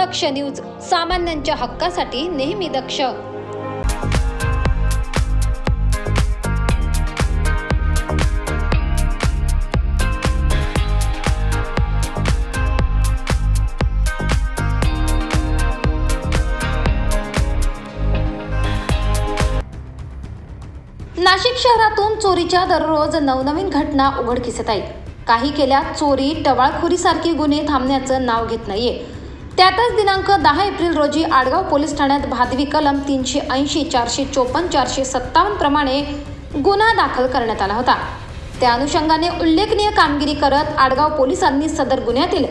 दक्ष news सामान्यांच्या हक्कासाठी नेहमी दक्ष. नाशिक शहरातून चोरीच्या दररोज नवनवीन घटना उघडकीस येत आहेत. काही केल्या चोरी टवाळखोरीसारखे गुन्हे थांबण्याचं नाव घेत नाहीये. त्यातच दिनांक दहा एप्रिल रोजी आडगाव पोलीस ठाण्यात भादवी कलम तीनशे ऐंशी चारशे चोपन्न चारशे सत्तावन्न प्रमाणे गुन्हा दाखल करण्यात आला होता. त्या अनुषंगाने उल्लेखनीय कामगिरी करत आडगाव पोलिसांनी सदर गुन्ह्यातील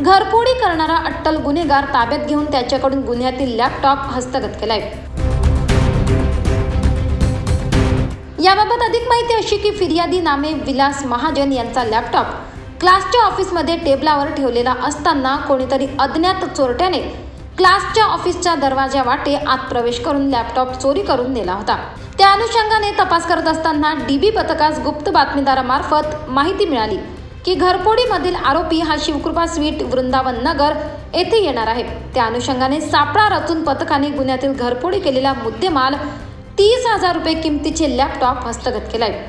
घरफोडी करणारा अट्टल गुन्हेगार ताब्यात घेऊन त्याच्याकडून गुन्ह्यातील लॅपटॉप हस्तगत केलाय. याबाबत अधिक माहिती अशी की फिर्यादी नामे विलास महाजन यांचा लॅपटॉप क्लासच्या ऑफिसमध्ये टेबलावर ठेवलेला असताना कोणीतरी अज्ञात चोरट्याने क्लासच्या ऑफिसच्या दरवाजा वाटे आत प्रवेश करून लॅपटॉप चोरी करून नेला होता. त्या अनुषंगाने तपास करत असताना डीबी पथकास गुप्त बातमीदारामार्फत माहिती मिळाली की घरपोडीमधील आरोपी हा शिवकृपा स्वीट वृंदावन नगर येथे येणार आहे. त्या अनुषंगाने सापळा रचून पथकाने गुन्ह्यातील घरपोडी केलेला मुद्देमाल तीस हजार रुपये किमतीचे लॅपटॉप हस्तगत केलाय.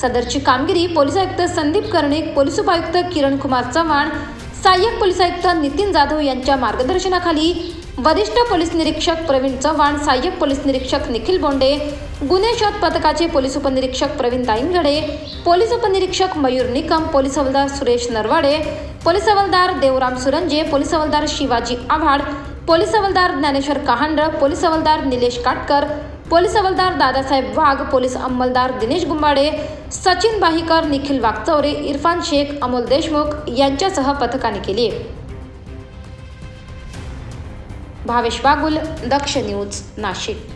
सदरची कामगिरी पोलीस आयुक्त संदीप कर्णिक पोलीस उपायुक्त किरण कुमार चव्हाण सहाय्यक पोलीस आयुक्त नितीन जाधव यांच्या मार्गदर्शनाखाली वरिष्ठ पोलीस निरीक्षक प्रवीण चव्हाण सहाय्यक पोलीस निरीक्षक निखिल बोंडे गुन्हे शोध पथकाचे पोलीस उपनिरीक्षक प्रवीण दाईंगडे पोलीस उपनिरीक्षक मयूर निकम पोलीस हवालदार सुरेश नरवाडे पोलीस हवालदार देवराम सुरंजे पोलीस हवालदार शिवाजी आव्हाड पोलीस हवालदार ज्ञानेश्वर कहांडळ पोलीस हवालदार निलेश काटकर पोलीस हवालदार दादासाहेब वाघ पोलीस अंमलदार दिनेश गुंबाडे सचिन बाहीकर निखिल वागचौरे इरफान शेख अमोल देशमुख यांच्यासह पथकाने केली भावेश बागुल दक्ष न्यूज नाशिक.